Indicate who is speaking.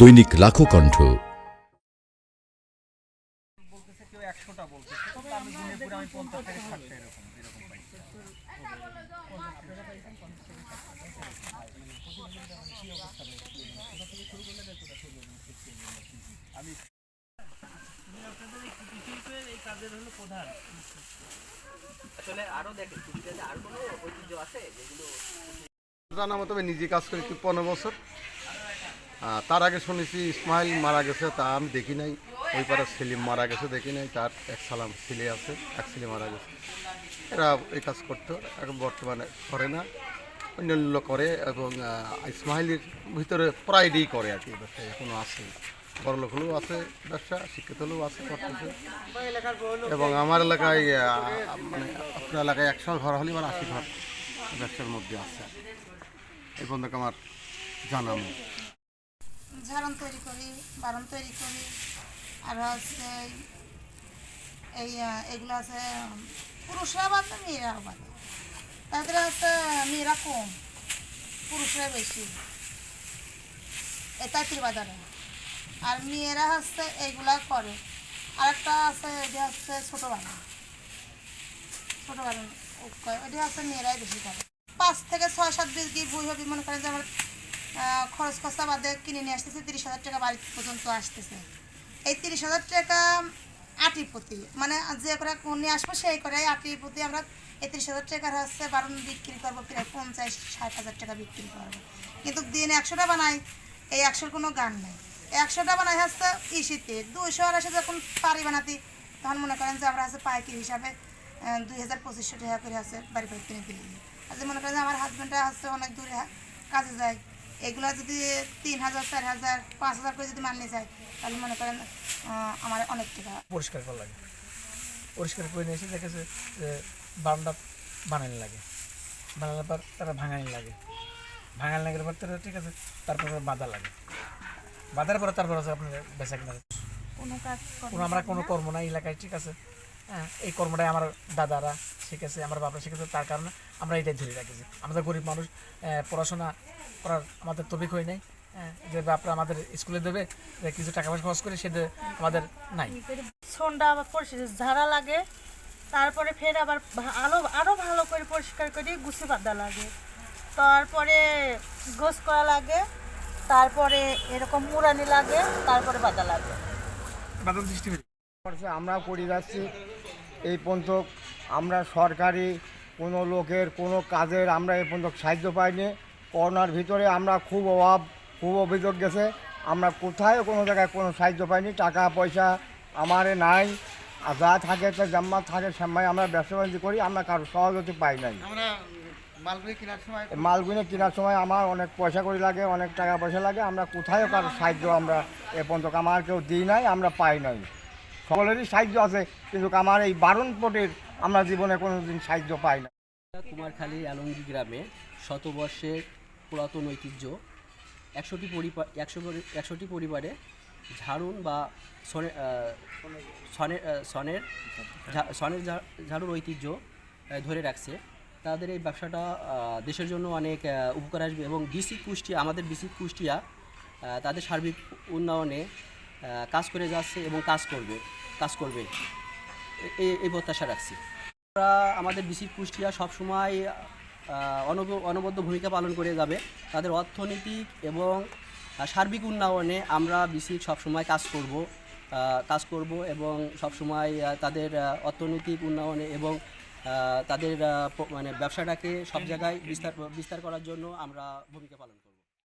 Speaker 1: দৈনিক লাখো কণ্ঠ।
Speaker 2: আমি
Speaker 3: আসলে দেখেন আর কোনো
Speaker 4: নিজে কাজ করি পনেরো বছর। তার আগে শুনেছি ইসমাইল মারা গেছে, তা আমি দেখি নাই। ওই পাড়া সেলিম মারা গেছে, দেখি নাই। তার এক সালাম ছেলে আছে, এক ছেলে মারা গেছে। এরা এই কাজ করতো, এখন বর্তমানে করে না। অন্যান্য করে এবং ইসমাইলের ভিতরে প্রায়ই করে আর কি ব্যবসা এখনও আছে। বড় লোক হলেও আছে ব্যবসা, শিক্ষিত হলেও আছে, করতেছে। এবং আমার এলাকায় মানে আপনার এলাকায় একশো ঘর হলে মানে আশি ঘর ব্যবসার মধ্যে আছে। এই পর্যন্ত আমার জানা নেই
Speaker 5: ঝাড়ন তৈরি করি, বারণ তৈরি করি। আর হচ্ছে এই এগুলো আছে, পুরুষরা বাদে মেয়েরাও বাদে তাদের হচ্ছে মেয়েরা কম, পুরুষরা বেশি। এটা বাজারে। আর মেয়েরা হচ্ছে এইগুলা করে। আরেকটা আছে, এটা হচ্ছে ছোটো বাগান ছোটো বাগান ওটা হচ্ছে মেয়েরাই বেশি করে। পাঁচ থেকে ছয়, সাত বিঘি ভুই হবে মনে করেন যে আমার খরচ খরচা বাদে কিনে নিয়ে আসতেছে, তিরিশ হাজার টাকা বাড়ি পর্যন্ত আসতেছে। এই তিরিশ হাজার টাকা আটি প্রতি মানে যে করে নিয়ে আসব সেই করে আটি প্রতি আমরা এই তিরিশ হাজার টাকার হচ্ছে বারণ বিক্রি করব, প্রায় পঞ্চাশ, ষাট হাজার টাকা বিক্রি করব। কিন্তু দিন একশোটা বানাই, এই একশোর কোনো গান নেই। একশোটা বানাই হচ্ছে ইসিতে, দুইশো আড়াইশো যখন পারি বানাতি, তখন মনে করেন যে আমরা হচ্ছে পাইকারি হিসাবে দুই হাজার পঁচিশশো টাকা করে আছে বাড়ি বাড়ি কিনে দিই যে মনে করেন যে আমার হাজব্যান্ডরা হচ্ছে অনেক দূরে কাজে যায় এগুলো যদি তিন হাজার চার হাজার পাঁচ হাজার করে যদি মানিয়ে যায় তাহলে মনে করেন আমার অনেক টাকা।
Speaker 2: পরিষ্কার করা লাগে। পরিষ্কার করে নিয়ে এসে দেখেছে যে বারান্দা বানানি লাগে। বানানোর পর তারা ভাঙানি লাগে। ভাঙানি লাগার পর তারা ঠিক আছে তারপরে বাঁধা লাগে। বাঁধার পরে তারপর হচ্ছে আপনার বেচা কিনা
Speaker 5: কোনো কাজ
Speaker 2: কোনো আমরা কোনো কর্ম নাই এলাকায় ঠিক আছে? হ্যাঁ এই কর্মটাই আমার দাদারা শিখেছে আমার বাবা শিখেছে তার কারণে আমরা এটাই ধরে রাখেছি। আমাদের গরিব মানুষ পড়াশোনা করার আমাদের তবিক হয় নাই। হ্যাঁ, যে বাপরা আমাদের স্কুলে দেবে যে কিছু টাকা পয়সা খরচ করে সে দে- আমাদের নাই।
Speaker 6: সন্ধ্যা আবার পরিষ্কার ঝাড়া লাগে তারপরে ফের আবার ভা- আরও আরও ভালো করে পরিষ্কার করে গুছি বাঁধা লাগে। তারপরে গোস করা লাগে তারপরে এরকম মুরানি লাগে তারপরে বাঁধা লাগে।
Speaker 7: আমরা করে যাচ্ছি এই পর্যন্ত আমরা সরকারি কোনো লোকের কোনো কাজের আমরা এ পর্যন্ত সাহায্য পাইনি। করোনার ভিতরে আমরা খুব অভাব খুব অভিযোগ গেছে। আমরা কোথায় কোনো জায়গায় কোনো সাহায্য পাইনি। টাকা পয়সা আমারে নাই। আর যা থাকে তা জাম্মা থাকে সাম্মাই আমরা ব্যবসা বাণিজ্য করি। আমরা কারও সহযোগী পাই নাই।
Speaker 4: মালগুলি কেনার সময়
Speaker 7: আমার অনেক পয়সা করি লাগে অনেক টাকা পয়সা লাগে। আমরা কোথায়ও কারও সাহায্য আমরা এ পর্যন্ত আমার কেউ দিই নাই আমরা পাই নাই। সকলেরই সাহায্য আছে কিন্তু আমার এই বারণ পটের আমরা জীবনে কোনো দিন সাহায্য পাই না।
Speaker 3: কুমারখালী আলঙ্গি গ্রামে শতবর্ষের পুরাতন ঐতিহ্য। একশোটি পরিবার একশো একশোটি পরিবারে ঝাড়ুন বা সনে সনের সনের সনের ঝাড়ুর ঐতিহ্য ধরে রাখছে। তাদের এই ব্যবসাটা দেশের জন্য অনেক উপকার আসবে এবং বিসিক কুষ্টিয়া আমাদের বিসিক কুষ্টিয়া তাদের সার্বিক উন্নয়নে কাজ করে যাচ্ছে এবং কাজ করবে কাজ করবে। এই প্রত্যাশা রাখছি। আমরা আমাদের বিসি কুষ্টিয়া সবসময় অনবদ্য ভূমিকা পালন করে যাবে। তাদের অর্থনৈতিক এবং সার্বিক উন্নয়নে আমরা বিসি সবসময় কাজ করব কাজ করব এবং সবসময় তাদের অর্থনৈতিক উন্নয়নে এবং তাদের মানে ব্যবসাটাকে সব জায়গায় বিস্তার বিস্তার করার জন্য আমরা ভূমিকা পালন করব।